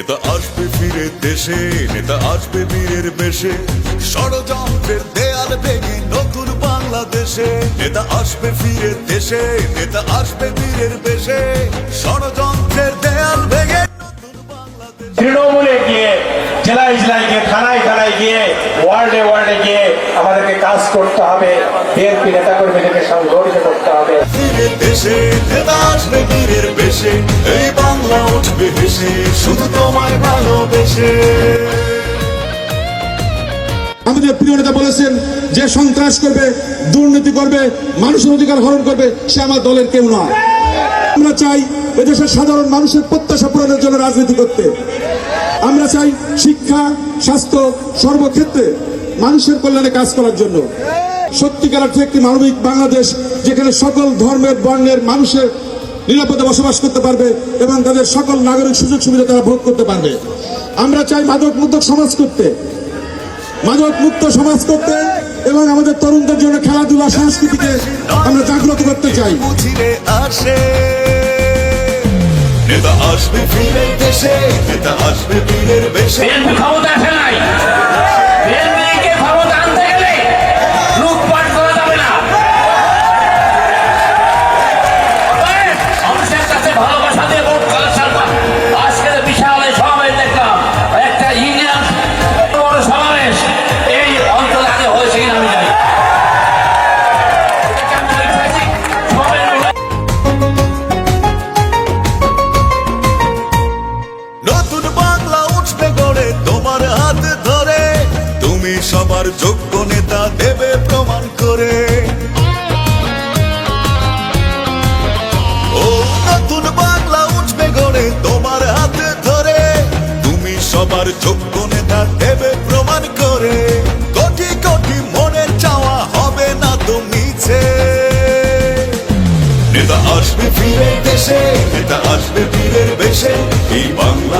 নেতা আসবে ফিরে দেশে নেতা আসবে বীরের বেশে। ষড়যন্ত্রের দেয়াল ভেঙে নতুন বাংলাদেশে। নেতা আসবে ফিরে দেশে নেতা আসবে বীরের বেশে। ষড়যন্ত্রের দেয়াল ভেঙে তৃণমূলে গিয়ে জেলায় জেলায় গিয়ে থানায় থানায় গিয়ে ওয়ার্ডে ওয়ার্ডে গিয়ে আমাদেরকে কাজ করতে হবে। বিএনপি নেতা কর্মীদেরকে সংগঠিত করতে হবে। দেশে নেতা আসবে বীরের বেশে। বাংলা হেসে শুধু তোমায় ভালোবেসে। আমাদের প্রিয় নেতা বলেছেন, যে সন্ত্রাস করবে, দুর্নীতি করবে, মানুষের অধিকার হরণ করবে, সে আমার দলের কেউ নয়। আমরা চাই এদেশের সাধারণ মানুষের প্রত্যাশা পূরণের জন্য রাজনীতি করতে। আমরা চাই শিক্ষা, স্বাস্থ্য সর্বক্ষেত্রে মানুষের কল্যাণে কাজ করার জন্য। সত্যিকার অর্থে একটি মানবিক বাংলাদেশ যেখানে সকল ধর্মের, বর্ণের, মানুষের নিরাপদে বসবাস করতে পারবে এবং তাদের সকল নাগরিক সুযোগ সুবিধা তারা ভোগ করতে পারবে। আমরা চাই মাদক মুক্ত সমাজ করতে। মাদক মুক্ত সমাজ করতে এবং আমাদের তরুণদের জন্য খেলাধুলা সংস্কৃতিকে আমরা জাগ্রত করতে চাই। নেতা আসবে ফিরে দেশে নেতা আসবে বীরের বেশে। ক্ষমতা নতুন বাংলা উঠবে গড়ে তোমার হাত ধরে। তুমি সবার যোগ্য নেতা দেবে প্রমাণ করে। ও নতুন বাংলা উঠবে গড়ে তোমার হাতে ধরে। তুমি সবার যোগ্য নেতা দেবে প্রমাণ করে। কোটি কোটি মনের চাওয়া হবে না তো মিছে। নেতা আসবে ফিরে দেশে, নেতা আসবে বেশে, এই বাংলা